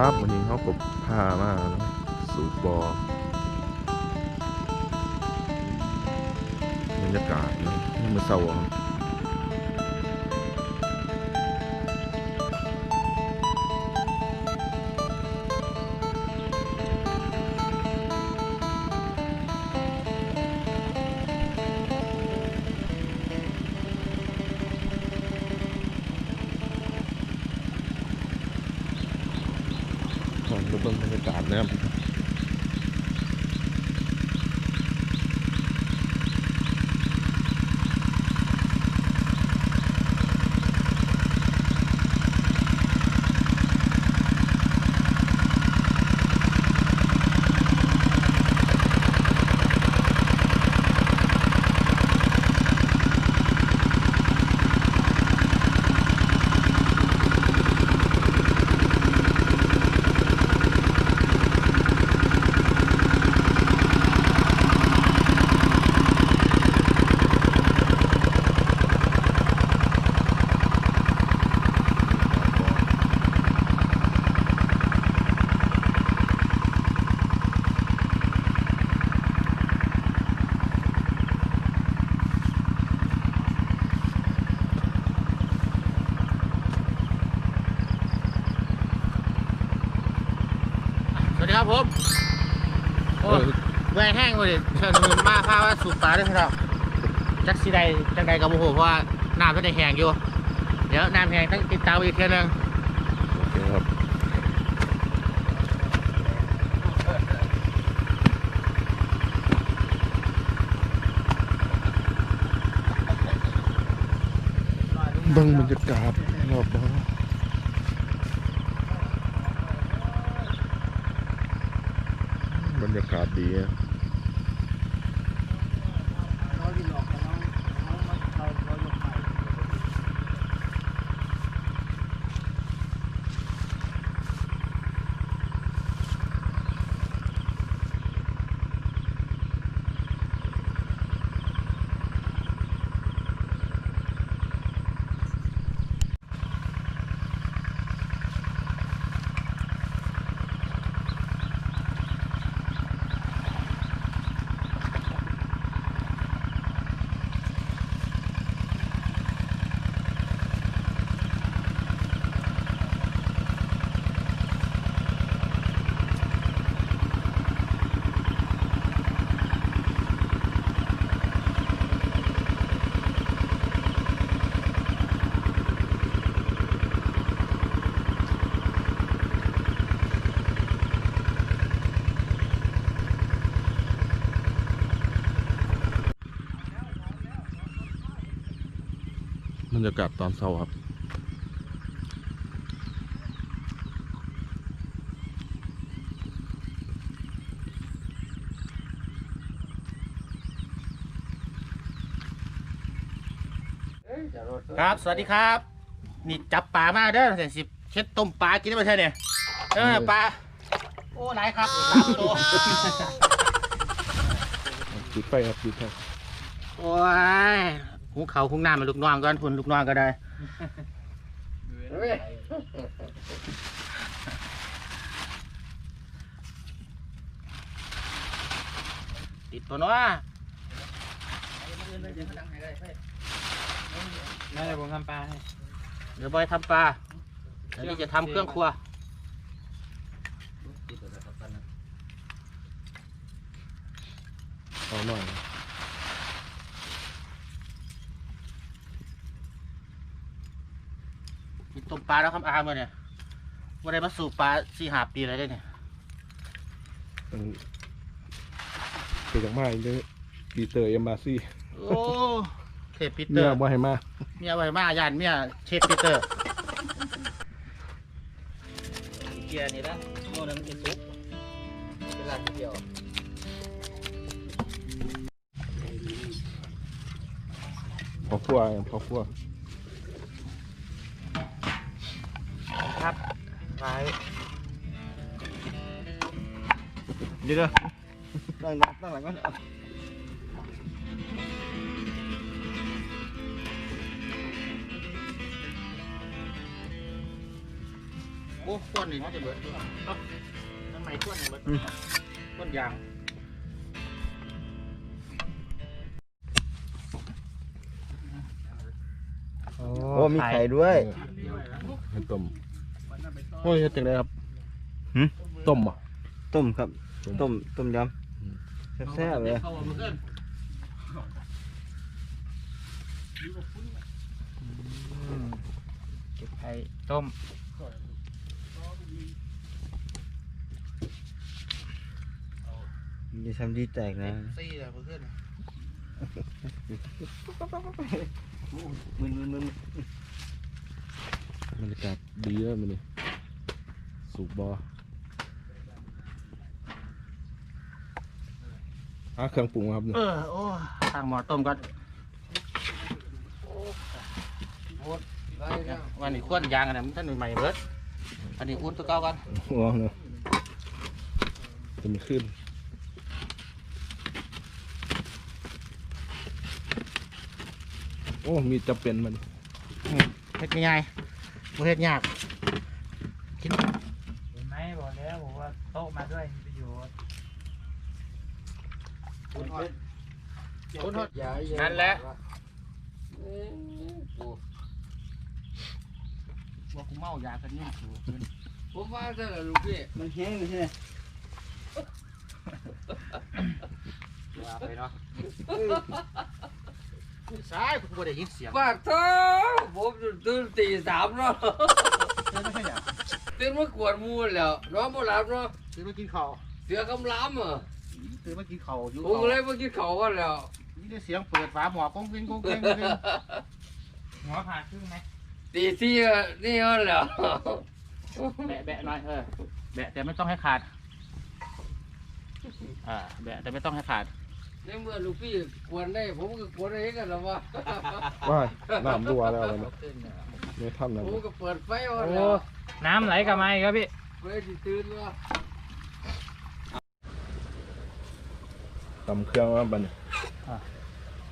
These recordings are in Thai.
ครับวันนี้เขากบพามาสูบบอบรรยากาศนะมันเศร้าครับ ง นะครับสวัสดีครับผมโอ้ยเมื่อยแห้งเลยเชิญมือมาพาว่าสูบปลาด้วยครับจักสีใดจังใดกับโมโหเพราะว่าน้ำก็ได้แห้งอยู่ เดี๋ยวน้ำแห้งต้องติดตามอีกเทีนึงโอเคครับเบิ่งบรรยากาศรอบบ่อบรรยากา รรยากาศตอนเช้าครับ ครับ สวัสดีครับ นี่จับปลามาเด้อแต่สิเช็ดต้มปลากินได้ไหมเธอเนี่ยเออปลา โอ้หลายครับสามตัว จุดไฟครับจุดไฟ โอ้ย หุงเขาวหุงน้ำมาลูกน้องก่อนพุ่นลูกน้องก็ได้ติดตัวเนาะน่าจะผมทำปลาให้เดี๋ยวบอยทำปลาเดี๋ยวนี้จะทำเครื่องครัวเอาหน่อยกินต้ม ปลาแล้วครับอาเมื่อเนี่ยวันได้มาสูบปลาสี่หาปีอะไรได้เนี่ยมันเกิดจากไม้เลยปีเตอร์เอ็มบาซี่โอ้เทพปีเตอเมื่อร์ว่าให้มาเมียไว้มาย่านเมียเชฟปีเตอร์เกียร์นี่ละโน่นนั่นเป็นซุปเป็นลาดเดียวพอพัวพอพัว เดี๋ยวตั้งหลังตั้งหลังก่อนโอ้ก้อนนี่มันจะเบิดเอ้าทำไมก้อนนี่เบิดก้อนยางโอ้มีไข่ด้วยต้มโอ้ยเฮ็ดจังไดครับต้มอะต้มครับ ต้มต้มต้มยำแซ่บๆเลยเข้ามาเกินเก็บไข่ต้มจะทำดีแตกนะซี่เลยเพื่อนมึนมึนมึนบรรยากาศดีเลยมันนี่สูบบอ หาเครื่องปรุงครับเนี่ยเออโอ้ทางหมอต้มก่อนวันนี้ขวนยางอันนั้นท่านใหม่เบิดอันนี้อุ่นตัวเก่ากันอ๋อเนาะจะมีขึ้นโอ้ มีจะเป็นมันเฮ็ดง่ายๆบ่เฮ็ดยากกินเห็นไหมบอกแล้วบอกว่าโต๊ะมาด้วย มีประโยชน์อุ่นฮอดอุ่นฮอดนั่นแหละ ว่ากูเมายากันเนี่ยกูผมว่าจะลูกพี่มันแห้งเลยใช่ไหมว่าไปเนาะซ้ายกูบ่ได้ยินเสียงปาดเท้าผมตื่นตีสามเนาะเดินไม่ใช่หยังตื่นมากวดหมูแล้วนอนบ่หลับเนาะตื่นมากินข้าวเสือคำล้ำอะ ตื่นมากินข้าวอยู่ผมก็เลยมากินข้าวกันแล้วนี่ได้เสียงเปิดฝาหม้อกงเกงกงเกงกงเกงหัวผ่าครึ่งไหมตีสี่อะนี่กันแล้วแบะแบะหน่อยเออแบะแต่ไม่ต้องให้ขาดอ่าแบะแต่ไม่ต้องให้ขาดในเมื่อลูกพี่กวนได้ ผมก็กวนได้กันแล้วว่าว้ายน้ำรัวแล้วมันไม่ทันแล้วผมก็เปิดไฟเอาโอ้แล้วน้ำไหลกลับมาอีกครับพี่เพื่อที่ตื่นว่า ตำเครื่องว่าบัดน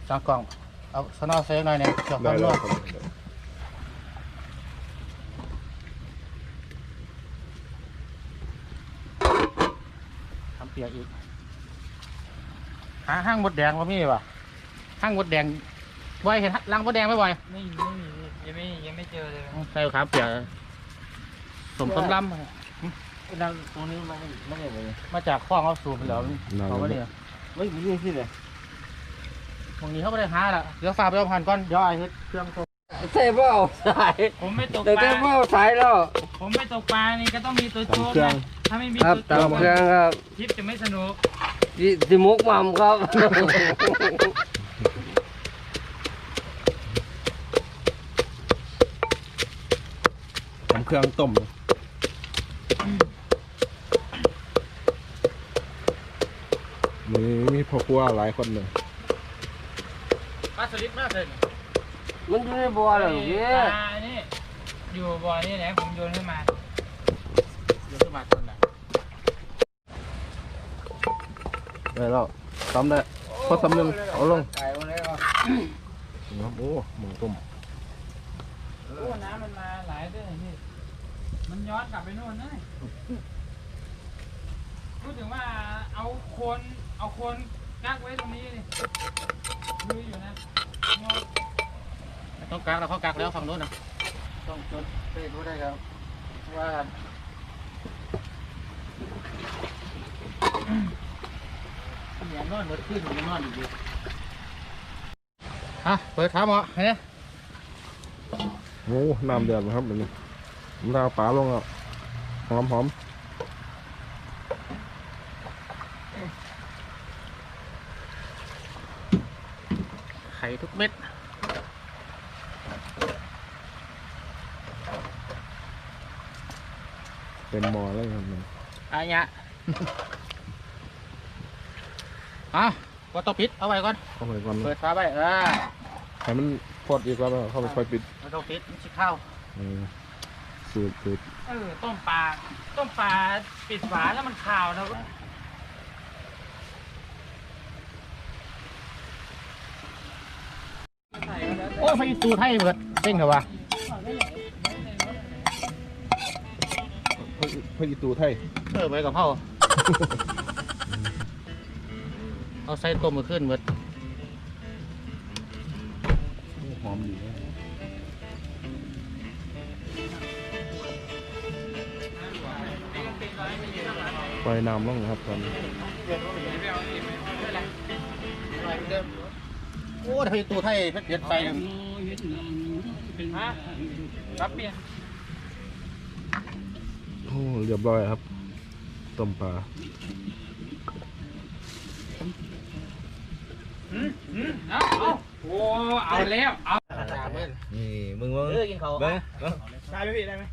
สองกล่อง เอาสนอเซฟหน่อยเนี่ยเกี่ยวกัได้บนแล้ววดครับทำเปียกอีก หาห้างมดแดงว่ามีป่ะห้างมดแดงบ่อยเห็นรังมดแดงไหมบ่อยไม่ไม่มียังไม่ยังไม่เจอเลยใช่ครับเปียกสมต้มลน้ำตรงนี้มันไม่ได้เลยำมาจากคลองเขาสูบไปแล้วเขาไม่ได้ ไม่มีที่เลยตรงนี้เขาไม่ได้หาละเดี๋ยวฝากไปเอาผ่านก่อนเดี๋ยวไอ้เฮ็ดเครื่องโทรใส่เบ้าสายผมไม่ตกแต่ปแต่ลา เบ้าสายแล้วผมไม่ตกปลานี่ก็ต้องมีตัวโจ๊กตำเครื่อนะงถ้าไม่มีครับตัวตามโจ๊กเครื่องครับคลิปจะไม่สนุกสิสิมุกมัมครับตำเครื่องต้มมีมี พ่อครัวหลายคนเลยปลาสลิดมากเลยมันอยู่ในบ่อแล้วลูกพี่ปลานี่อยู่บ่อนี่แหละผมโยนขึ้นมาเดี๋ยวขึ้นมาตอนไหนได้แล้วตำได้พอตำหนึ่งเอาลงไก่มาแล้วโอ้หมูต้มโอ้น้ำมันมาหลายด้วยพี่มันย้อนกลับไปโน่นนะพูดถึงว่าเอาโคนเอาโคน กักไว้ตรงนี้นี่ดูอยู่นะงอต้องกลางแล้วเขากลางแล้วฝั่งโน้นนะต้องจดเป๊ะรู้ได้ครับ ว่ากันเนี่ยนอนหมดขึ้นมันนอนอยู่ดีฮะเปิดท้าหมอเห็นไหมโอ้น้ำเดือดนะครับแบบนี้ผมดาวปลาลงอะหอมหอม ข่ทุกเม็ด เป็นหมอแล้วครับมันอะเนี้ยเอาวัตถุปิดเอาไว้ก่อน เข้าไปก่อนเปิดฝาไว้เออให้มันพอดอีกแล้วก็เข้าไปค่อยปิดวัตถุปิดมันชิเข้าเออสูตรสูตรเออต้มปลาต้มปลาปิดฝาแล้วมันขาวนะ โอ้ไฟตูไทยเบิดเต้งเหรอวะพระอีตูไทยเออไว้กับเผาเอาใส่ต้มมาขึ้นหมดหอมดีนะปล่อยน้ำลงนะครับตอนนี้ โอ้ทำไมตัวไทยเพชรเด็ดไฟเนี่ยฮะรับเปลี่ยนโอ้เรียบร้อยครับต้มปลาเอาเอาโอ้เอาแล้วเอานี่มึงมึงเออกินเขาเบิ้งเบิ้งได้ไหมพี่ได้ไหม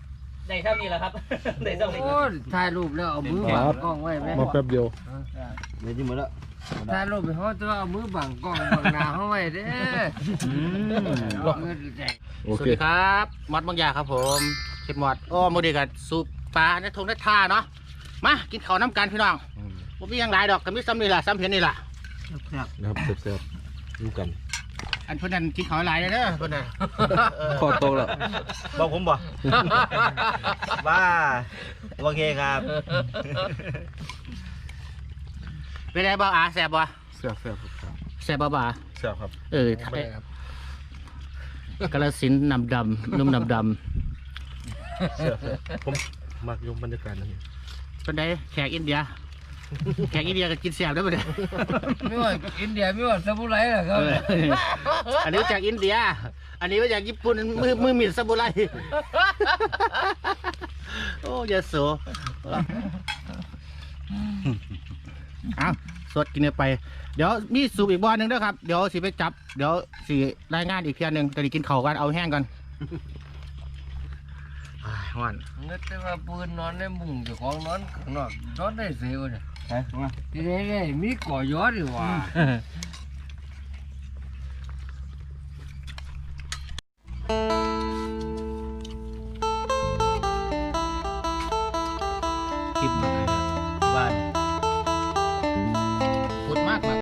ได้เท่านี้แหละครับได้เท่านี้โอ้ยถ่ายรูปแล้วเอามือบังกล้องไว้ไหมมาแป๊บเดียวเดี๋ยวที่หมดแล้ว ถ่ายรูปไปเขาตัวเอามือบังกล้องบังหน้าเขาไว้เด้อเงินแจกโอสวัเค สดีครับมอดบางอยางครับผมเชฟมอดโอ้โมดีกับสูบปลาในทงในท่าเนาะมากินข้าวน้ำกันพี่น้องผมมีหยังหลายดอกกับมิซ้ำนี่แหละซ้ำเพียนนี่แหละนะครับแซ่บๆดูกันอันเพื่อนนั่นกินข้าวหลายเลยเด้อเพื่อนน่ะขอโตแล้วบอกผมบ่บ้าโอเคครับ เป็นไงบ้างอาแสบบ่แซ่บแซ่บครับแสบบ่บ่าแซ่บครับเออไทยกระสินธุ์นำดำนุ่มนำดแซ่บแซ่บผมมักยมบรรยากาศนะนี่ำเป็นไงแขกอินเดีย แขกอินเดียก็กินแสบได้ปะเนี่ยไม่ว่าอินเดียไม่ว่าสมุไรเหรอครับ เอออันนี้มาจากอินเดีย อันนี้มาจากญี่ปุ่นมือมือหมิ่นซาบุไรโอ้ยาโส เอาสดกินไป เดี๋ยวมีสูบอีกบ้านหนึ่งด้วยครับ เดี๋ยวสิไปจับ เดี๋ยวสิรายงานอีกเพียหนึ่งจะได้กินข้าวกันเอาแห้งกันอ้ายฮ้อนเงินแต่ว่าปืนนอนในมุ้งเจ้าของนอนข้างนอกนอนได้เสียวเนี่ยฮะมาที่ไหนได้มีก่อยอดีว่าคลิปมาเล